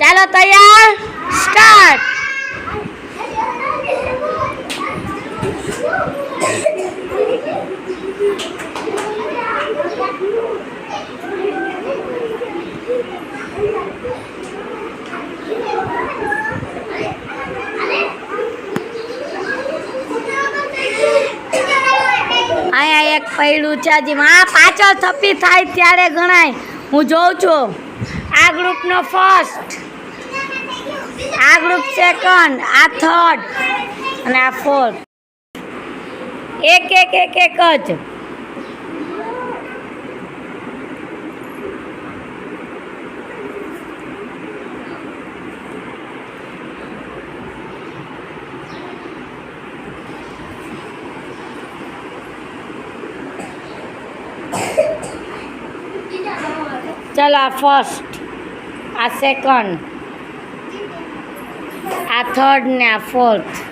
ચાલો તૈયાર સ્ટાર્ટ અહીંયા એક પૈડું છે જેમાં પાછળ થપ્પી થાય ત્યારે ગણાય. હું જોઉં છું. આ ગ્રુપનો ફર્સ્ટ આ ગ્રુપ સેકન્ડ આ થર્ડ અને આ ફોર્થ એક એક એક એક જ ચલો આ ફર્સ્ટ આ સેકન્ડ આ થર્ડ ને આ ફોર્થમાં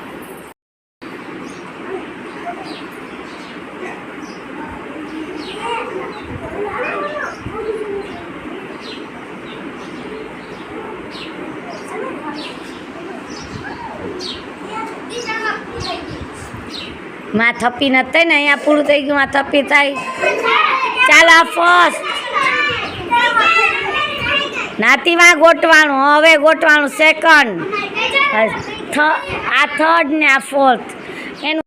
થપ્પી નથી ને, અહીંયા પૂરું થઈ ગયું, માં થપ્પી થાય. ચાલો આ ફર્સ્ટ નાતીમાં ગોટવાનું, હવે ગોટવાનું સેકન્ડ આ થર્ડ ને આ ફોર્થ એનું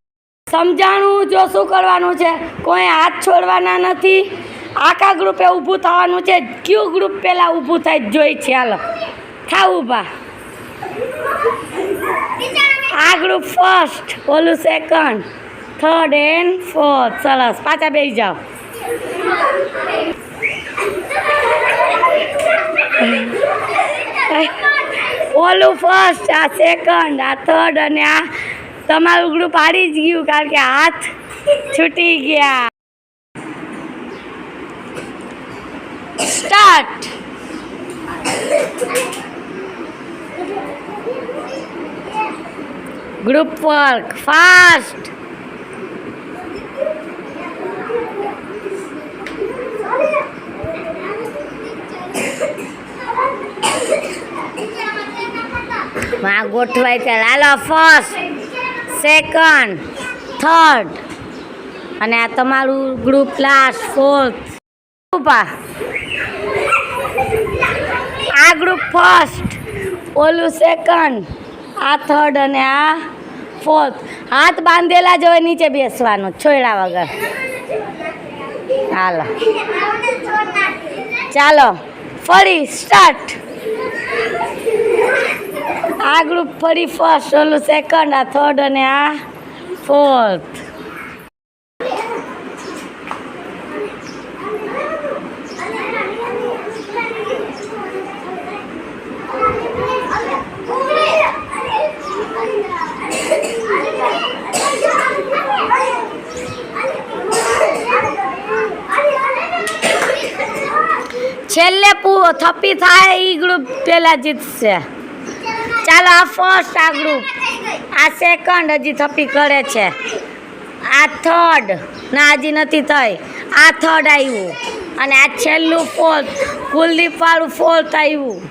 સમજાણું જો શું કરવાનું છે? કોઈ હાથ છોડવાના નથી. આખા ગ્રુપે ઊભું થવાનું છે. કયું ગ્રુપ પહેલાં ઊભું થાય. જોઈ છે, હાલો. થાવ ઊભા. આ ગ્રુપ ફર્સ્ટ ઓલું સેકન્ડ થર્ડ એન્ડ ફોર્થ સરસ. પાછા બેસી જાઓ. ઓલું ફર્સ્ટ આ સેકન્ડ આ થર્ડ અને આ તમારું ગ્રુપ હારી જ ગયું કારણ કે હાથ છૂટી ગયા. સ્ટાર્ટ ગ્રુપ વર્ક ફાસ્ટ માં ગોઠવાય ત્યારે હાલો ફર્સ્ટ સેકન્ડ થર્ડ અને આ તમારું ગ્રુપ લાસ્ટ ફોર્થ આ ગ્રુપ ફર્સ્ટ ઓલું સેકન્ડ આ થર્ડ અને આ ફોર્થ હાથ બાંધેલા જ હોય, નીચે બેસવાનું છોડ્યા વગર. હાલો. ચાલો, ફરી સ્ટાર્ટ આ ગ્રુપ ફરી ફર્સ્ટ ઓલું સેકન્ડ આ થર્ડ અને આ ફોર્થ છેલ્લે થપ્પી થાય એ ગ્રુપ પેલા જીતશે. ચાલો આ ફર્સ્ટ આ ગ્રુપ આ સેકન્ડ હજી થપ્પી કરે છે. આ થર્ડ ના, હજી નથી થઈ. આ થર્ડ આવ્યું અને આ છેલ્લું ફોર્થ કુલદીપ વાળું ફોર્થ આવ્યું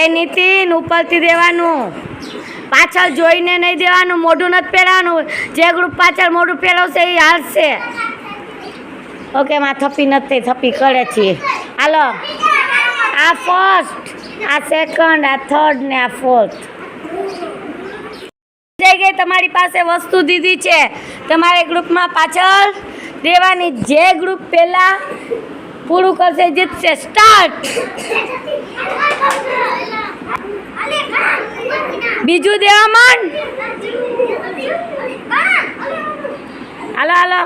એ નીતિન ઉપરથી દેવાનું. પાછળ જોઈને નહીં દેવાનું, મોઢું નથી પહેરવાનું. જે ગ્રુપ પાછળ મોઢું પહેરવશે એ હાલશે. ઓકે, માં થપ્પી નથી થપ્પી કરે છે. હાલો. આ ફર્સ્ટ આ સેકન્ડ આ થર્ડ ને આ ફોર્થ જઈ ગઈ તમારી પાસે વસ્તુ દીધી છે. તમારે ગ્રુપમાં પાછળ દેવાની જે ગ્રુપ પહેલાં પૂરું કરશે જીતશે. સ્ટાર્ટ બીજું દેવા માંડ. હાલો હાલો.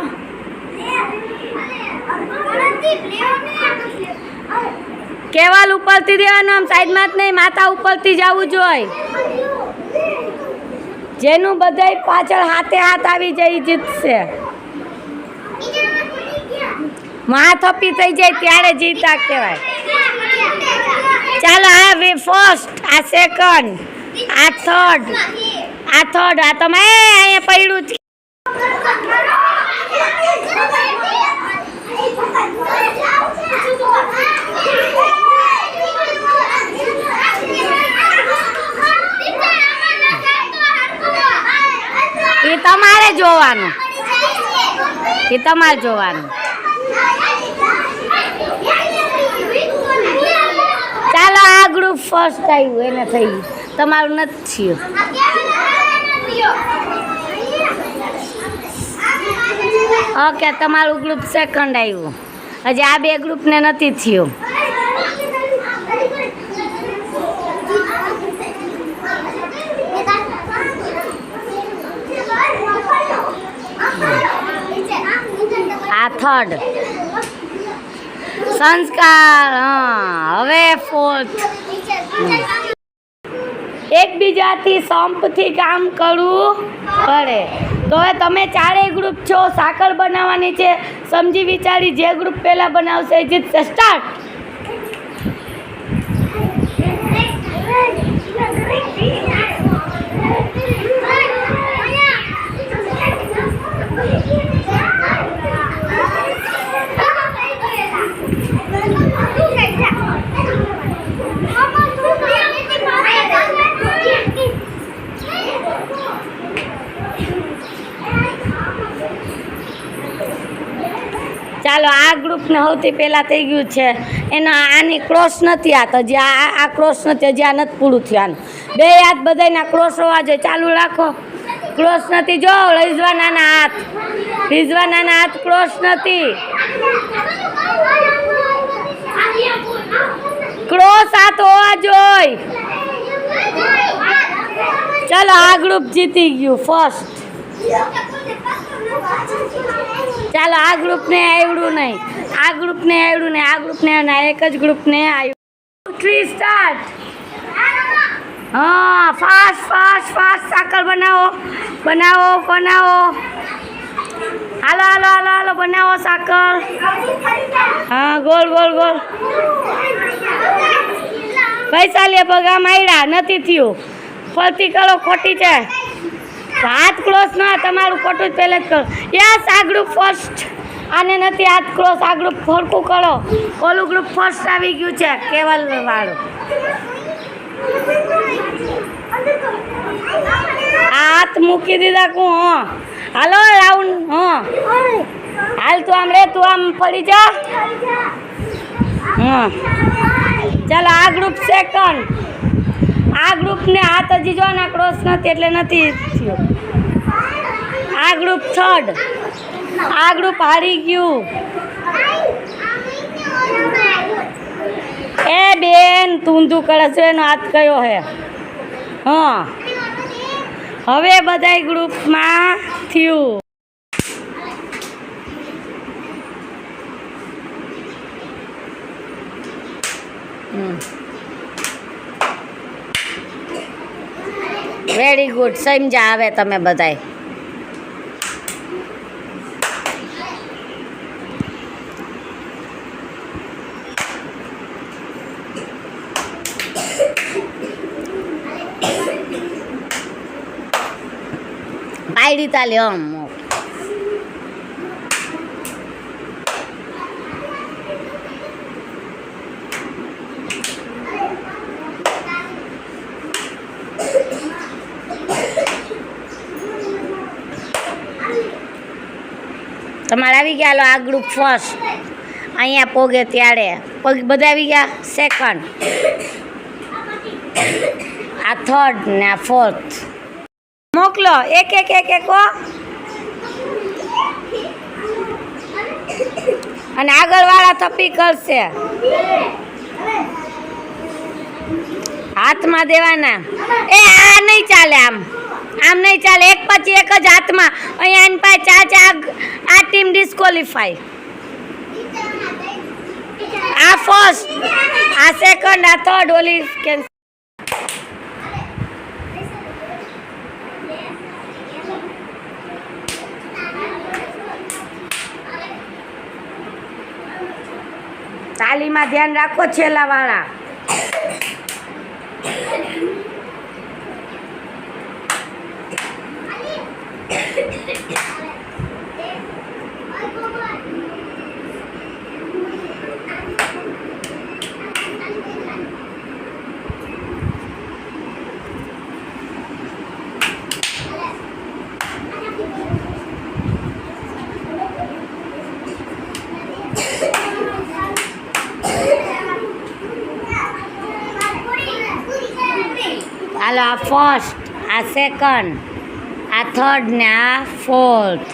કેવાલ ઉપરથી દેવાનું, આમ સાઈડમાં જ નહીં, માથા ઉપરથી જવું જોઈએ જેનું બધાય પાછળ હાથે હાથ આવી જાય જીતશે. માં થપ્પી થઈ જાય, ત્યારે જીતા કહેવાય. ચાલો હા વી ફર્સ્ટ આ સેકન્ડ આ થર્ડ આ થર્ડ આ તમે અહીંયા પડ્યું છે. એ તમારે જોવાનું. એ તમારે જોવાનું. ચાલો આ ફર્સ્ટ આવ્યું, એને થઈ ગયું. તમારું નથી ઓકે, તમારું ગ્રુપ સેકન્ડ આવ્યું. હજી આ બે ગ્રુપને નથી થયું. આ થર્ડ સંસ્કાર, હા, હવે ફોર્થ એકબીજાથી સંપથી કામ કરવું પડે. તો હવે તમે ચારેય ગ્રુપ છો, સાકર બનાવવાની છે. સમજી વિચારી જે ગ્રુપ પહેલાં બનાવશે એ જીતશે. સ્ટાર્ટ ચાલો, આ ગ્રુપને સૌથી પહેલાં થઈ ગયું છે. એનો આની ક્રોસ નથી આ તો જે આ ક્રોસ નથી, હજી આ નથી પૂરું થયું બે હાથ બધાના ક્રોસ હોવા જોઈએ. ચાલુ રાખો. ક્રોસ નથી. જો, રિઝવાનાના હાથ. રિઝવાનાના હાથ ક્રોસ નથી. ક્રોસ હાથ હોવા જોઈએ ચાલો, આ ગ્રુપ જીતી ગયું ફર્સ્ટ. ચાલો આ ગ્રુપને આવડું નહીં. આ ગ્રુપને આવડું નહીં. આ ગ્રુપને આ એક જ ગ્રુપને આવ્યું. થ્રી સ્ટાર્ટ હા ફાસ્ટ ફાસ્ટ ફાસ્ટ સાકર બનાવો. બનાવો બનાવો. હાલો હાલો હાલો હાલો, બનાવો સાકર. હા, ગોળ ગોળ ગોળ. પૈસા લે પગા આવ્યા નથી થયું. ફરતી કરો, ખોટી છે. હાથ ક્લોઝ ના, તમારું ખોટું જ પહેલે જ કરો. યસ, આ ગ્રુપ ફર્સ્ટ આને નથી હાથ ક્લોઝ આ ગ્રુપ ફરકું કરો. ઓલું ગ્રુપ ફર્સ્ટ આવી ગયું છે, કેવલ વાળું. હાથ મૂકી દીધા કું, હ. હાલો, રાઉન્ડ, હ. હાલ તું આમ રે, તું આમ પડી જા. હા ચાલો, આ ગ્રુપ સેકન્ડ આ ગ્રુપને હાથ હજી જો ના ક્રોસ નથી, એટલે નથી થયું. આ ગ્રુપ થર્ડ આ ગ્રુપ હારી ગયું. એ બેન, તુંધું કરે છે એનો હાથ કયો હે? હા. હવે બધાય ગ્રુપમાં થયું. વેરી ગુડ સમજા આવે તમે બધાય. પાયડી તાલી આમ તમારે આવી ગયા લો આ ગ્રુપ ફર્સ્ટ અહીંયા પોગે ત્યારે. પગ બધા આવી ગયા સેકન્ડ આ થર્ડ ને આ ફોર્થ મોકલો. એક એક એક એક. અને આગળવાળા થપ્પી કરશે. હાથમાં દેવાના. એ, આ નહીં ચાલે આમ. આમ નહીં ચાલે. એક પછી એક જ હાથમાં. અહીંયા એની પાસે ચા ચા આ ટીમ ડિસ્કોલિફાય આ ફર્સ્ટ આ સેકન્ડ આ થર્ડ ઓલી કેન્સલ તાલીમાં ધ્યાન રાખો છેલ્લા વાળા હાલો આ ફર્સ્ટ આ સેકન્ડ આ થર્ડ ને આ ફોર્થ